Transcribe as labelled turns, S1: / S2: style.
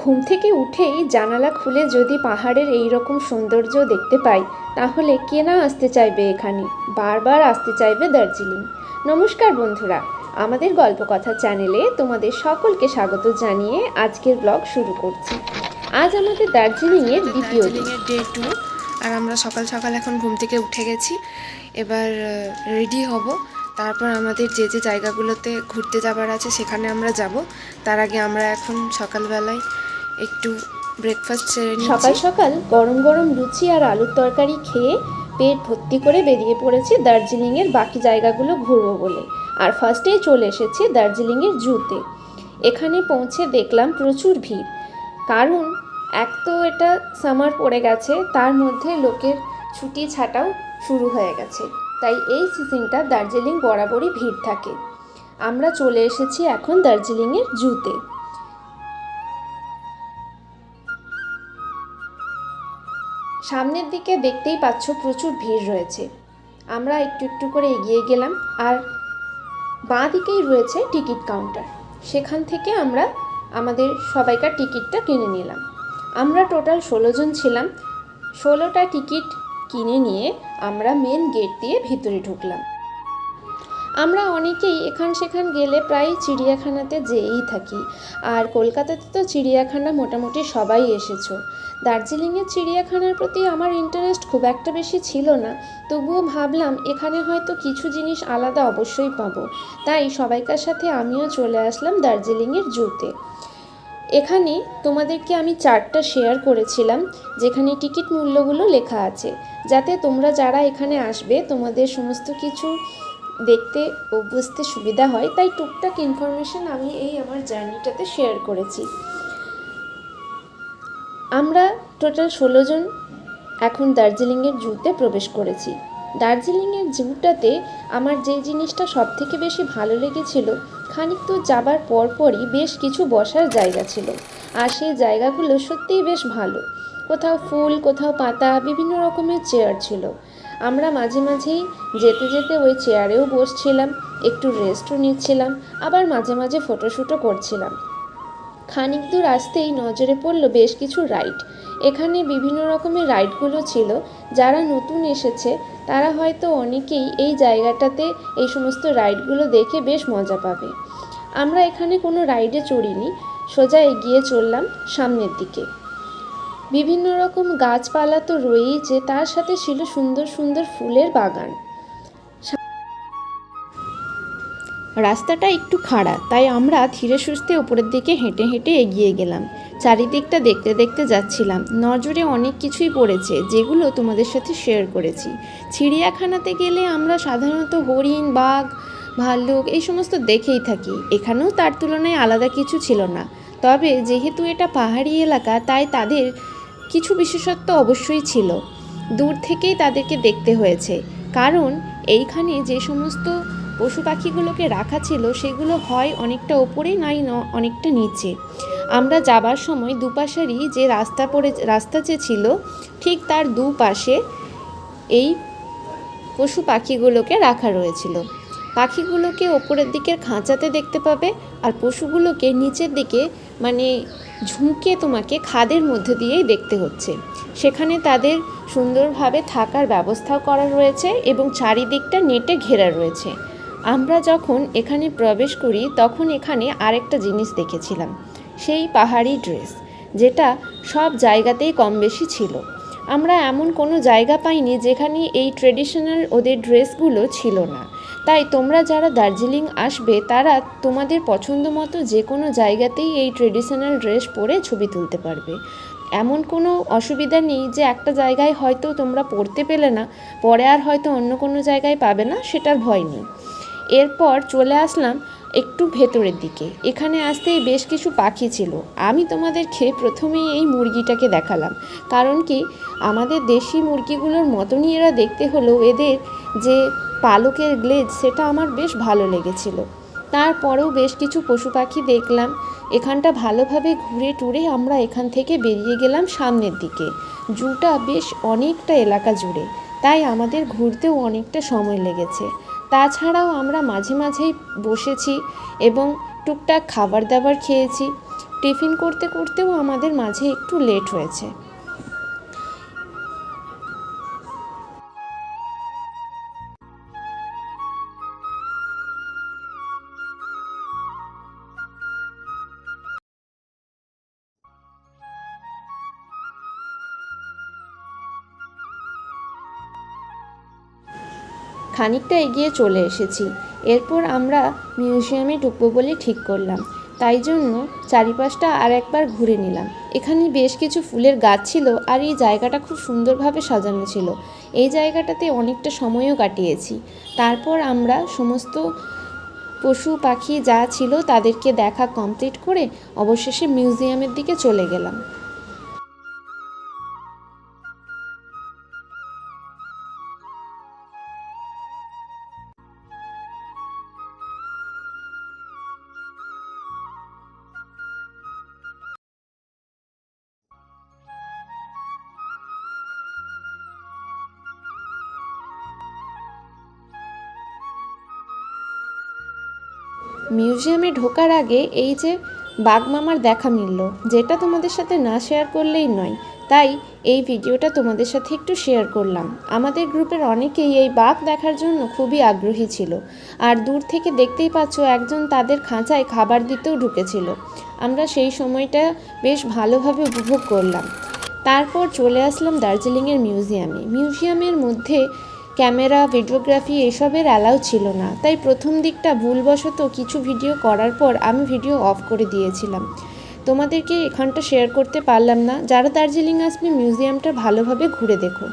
S1: ঘুম থেকে উঠেই জানালা খুলে যদি পাহাড়ের এই রকম সৌন্দর্য দেখতে পাই, তাহলে কে না আসতে চাইবে এখানে? বারবার আসতে চাইবে দার্জিলিং। নমস্কার বন্ধুরা, আমাদের গল্প কথা চ্যানেলে তোমাদের সকলকে স্বাগত জানিয়ে আজকের ব্লগ শুরু করছি। আজ আমাদের দার্জিলিংয়ের দ্বিতীয়
S2: ডে টু আর আমরা সকাল সকাল এখন ঘুম থেকে উঠে গেছি। এবার রেডি হব। তারপর আমাদের যে যে জায়গাগুলোতে ঘুরতে যাবার আছে সেখানে আমরা যাব। তার আগে আমরা এখন সকালবেলায় একটু ব্রেকফাস্ট সেরে
S1: সকাল সকাল গরম গরম লুচি আর আলুর তরকারি খেয়ে পেট ভর্তি করে বেরিয়ে পড়েছি দার্জিলিংয়ের বাকি জায়গাগুলো ঘুরবো বলে। আর ফার্স্টেই চলে এসেছি দার্জিলিংয়ের জুতে। এখানে পৌঁছে দেখলাম প্রচুর ভিড়। কারণ এক তো এটা সামার পড়ে গেছে, তার মধ্যে লোকের ছুটি ছাটাও শুরু হয়ে গেছে। তাই এই সিজনটা দার্জিলিং বরাবরই ভিড় থাকে। আমরা চলে এসেছি এখন দার্জিলিংয়ের জুতে। সামনের দিকে দেখতেই পাচ্ছ প্রচুর ভিড় রয়েছে। আমরা একটু একটু করে এগিয়ে গেলাম আর বাঁ দিকেই রয়েছে টিকিট কাউন্টার। সেখান থেকে আমরা আমাদের সবাইকার টিকিটটা কিনে নিলাম। আমরা টোটাল ষোলো জন ছিলাম। ষোলোটা টিকিট কিনে নিয়ে আমরা মেন গেট দিয়ে ভিতরে ঢুকলাম। আমরা অনেকেই এখান সেখান গেলে প্রায় চিড়িয়াখানাতে যেয়েই থাকি। আর কলকাতাতে তো চিড়িয়াখানা মোটামুটি সবাই এসেছ। দার্জিলিংয়ের চিড়িয়াখানার প্রতি আমার ইন্টারেস্ট খুব একটা বেশি ছিল না। তবুও ভাবলাম, এখানে হয়তো কিছু জিনিস আলাদা অবশ্যই পাবো। তাই সবাইকার সাথে আমিও চলে আসলাম দার্জিলিংয়ের জুতে। এখানে তোমাদেরকে আমি চার্টটা শেয়ার করেছিলাম, যেখানে টিকিট মূল্যগুলো লেখা আছে। যাতে তোমরা যারা এখানে আসবে, তোমাদের সমস্ত কিছু দেখতে ও বুঝতে সুবিধা হয়, তাই টুকটাক ইনফরমেশন আমি এই আমার জার্নিটাতে শেয়ার করেছি। আমরা টোটাল ষোলো জন এখন দার্জিলিংয়ের জুতে প্রবেশ করেছি। দার্জিলিংয়ের জুটাতে আমার যে জিনিসটা সব থেকে বেশি ভালো লেগেছিল, খানিক তো যাবার পরপরই বেশ কিছু বসার জায়গা ছিল। আর সেই জায়গাগুলো সত্যিই বেশ ভালো। কোথাও ফুল, কোথাও পাতা, বিভিন্ন রকমের চেয়ার ছিল। আমরা মাঝে মাঝেই যেতে যেতে ওই চেয়ারেও বসছিলাম, একটু রেস্টও নিচ্ছিলাম, আবার মাঝে মাঝে ফটোশ্যুটও করছিলাম। খানিক দূর আসতেই নজরে পড়ল বেশ কিছু রাইড এখানে বিভিন্ন রকমের রাইডগুলো ছিল, যারা নতুন এসেছে, তারা হয়তো অনেকেই এই জায়গাটাতে এই সমস্ত রাইডগুলো দেখে বেশ মজা পাবে। আমরা এখানে কোনো রাইডে চড়িনি, সোজা এগিয়ে চললাম সামনের দিকে। বিভিন্ন রকম গাছপালা তো রয়েইছে, তার সাথে ছিল সুন্দর সুন্দর ফুলের বাগান। রাস্তাটা একটু খাড়া, তাই আমরা ধীরে সুস্থে উপরের দিকে হেঁটে হেঁটে এগিয়ে গেলাম। চারিদিকটা দেখতে দেখতে যাচ্ছিলাম। নজরে অনেক কিছুই পড়েছে, যেগুলো তোমাদের সাথে শেয়ার করেছি। চিড়িয়াখানাতে গেলে আমরা সাধারণত হরিণ, বাঘ, ভাল্লুক এই সমস্ত দেখেই থাকি। এখানেও তার তুলনায় আলাদা কিছু ছিল না। তবে যেহেতু এটা পাহাড়ি এলাকা, তাই তাদের কিছু বিশেষত্ব অবশ্যই ছিল। দূর থেকেই তাদেরকে দেখতে হয়েছে। কারণ, এইখানে যে সমস্ত পশু পাখিগুলোকে রাখা ছিল, সেগুলো হয় অনেকটা ওপরে, নাই অনেকটা নিচে। আমরা যাবার সময় দুপাশেরই যে রাস্তা পড়ে, রাস্তা যে ছিল, ঠিক তার দুপাশে এই পশু পাখিগুলোকে রাখা রয়েছিল। পাখিগুলোকে ওপরের দিকের খাঁচাতে দেখতে পাবে আর পশুগুলোকে নিচের দিকে মানে ঝুঁকে তোমাকে খাদের মধ্যে দিয়েই দেখতে হচ্ছে। সেখানে তাদের সুন্দরভাবে থাকার ব্যবস্থাও করা রয়েছে এবং চারিদিকটা নেটে ঘেরা রয়েছে। আমরা যখন এখানে প্রবেশ করি, তখন এখানে আরেকটা জিনিস দেখেছিলাম, সেই পাহাড়ি ড্রেস, যেটা সব জায়গাতেই কম বেশি ছিল। আমরা এমন কোনো জায়গা পাইনি যেখানে এই ট্রেডিশনাল ওদের ড্রেসগুলো ছিল না। তাই তোমরা যারা দার্জিলিং আসবে, তারা তোমাদের পছন্দ মতো যে কোনো জায়গাতেই এই ট্রেডিশনাল ড্রেস পরে ছবি তুলতে পারবে। এমন কোনো অসুবিধা নেই যে একটা জায়গায় হয়তো তোমরা পড়তে পেলে না, পরে আর হয়তো অন্য কোনো জায়গায় পাবে না, সেটার ভয় নেই। এরপর চলে আসলাম একটু ভেতরের দিকে। এখানে আসতেই বেশ কিছু পাখি ছিল। আমি তোমাদেরকে প্রথমেই এই মুরগিটাকে দেখালাম। কারণ কি, আমাদের দেশি মুরগিগুলোর মতনই এরা দেখতে হলেও এদের যে পালকের গ্লেজ, সেটা আমার বেশ ভালো লেগেছিল। তারপরেও বেশ কিছু পশু পাখি দেখলাম। এখানটা ভালোভাবে ঘুরে টুরে আমরা এখান থেকে বেরিয়ে গেলাম সামনের দিকে। জুটা বেশ অনেকটা এলাকা জুড়ে, তাই আমাদের ঘুরতেও অনেকটা সময় লেগেছে। তাছাড়াও আমরা মাঝে মাঝেই বসেছি এবং টুকটাক খাবার দাবার খেয়েছি। টিফিন করতে করতেও আমাদের মাঝে একটু লেট হয়েছে। খানিকটা এগিয়ে চলে এসেছি। এরপর আমরা মিউজিয়ামে ঢুকবো বলে ঠিক করলাম। তাই জন্য চারিপাশটা আর একবার ঘুরে নিলাম। এখানে বেশ কিছু ফুলের গাছ ছিল আর এই জায়গাটা খুব সুন্দরভাবে সাজানো ছিল। এই জায়গাটাতে অনেকটা সময়ও কাটিয়েছি। তারপর আমরা সমস্ত পশু, পাখি যা ছিল তাদেরকে দেখা কমপ্লিট করে অবশেষে মিউজিয়ামের দিকে চলে গেলাম। মিউজিয়ামে ঢোকার আগে এই যে বাঘমামার দেখা মিলল, যেটা তোমাদের সাথে না শেয়ার করলেই নয়। তাই এই ভিডিওটা তোমাদের সাথে একটু শেয়ার করলাম। আমাদের গ্রুপের অনেকেই এই বাঘ দেখার জন্য খুবই আগ্রহী ছিল। আর দূর থেকে দেখতেই পাচ্ছ একজন তাদের খাঁচায় খাবার দিতেও ঢুকেছিল। আমরা সেই সময়টা বেশ ভালোভাবে উপভোগ করলাম। তারপর চলে আসলাম দার্জিলিংয়ের মিউজিয়ামে। মিউজিয়ামের মধ্যে ক্যামেরা, ভিডিওগ্রাফি এসবের অ্যালাউ ছিল না। তাই প্রথম দিকটা ভুলবশত কিছু ভিডিও করার পর আমি ভিডিও অফ করে দিয়েছিলাম। তোমাদেরকে এখানটা শেয়ার করতে পারলাম না। যারা দার্জিলিং আসবে, মিউজিয়ামটা ভালোভাবে ঘুরে দেখো।